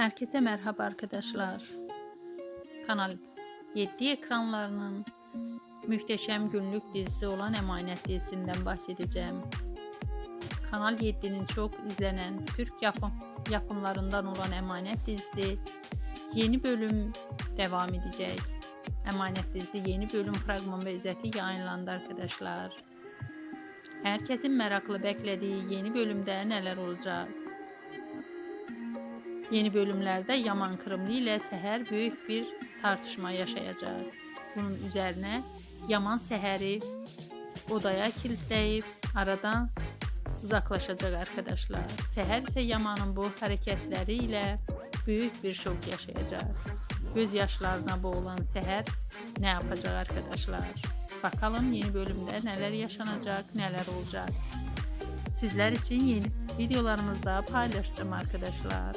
Herkese merhaba arkadaşlar. Kanal 7 ekranlarının muhteşem günlük dizisi olan Emanet dizisinden bahsedeceğim. Kanal 7'nin çok izlenen Türk yapım yapımlarından olan Emanet dizisi yeni bölüm devam edecek. Emanet dizisi yeni bölüm fragman ve özeti yayınlandı arkadaşlar. Herkesin meraklı beklediği yeni bölümde neler olacak? Yeni bölümlerde Yaman Kırımlı ile Seher büyük bir tartışma yaşayacak. Bunun üzerine Yaman Seher'i odaya kilitleyip aradan uzaklaşacak arkadaşlar. Seher ise Yaman'ın bu hareketleriyle büyük bir şok yaşayacak. Göz yaşlarına boğulan Seher ne yapacak arkadaşlar? Bakalım yeni bölümde neler yaşanacak, neler olacak. Sizler için yeni videolarımızda paylaşacağım arkadaşlar.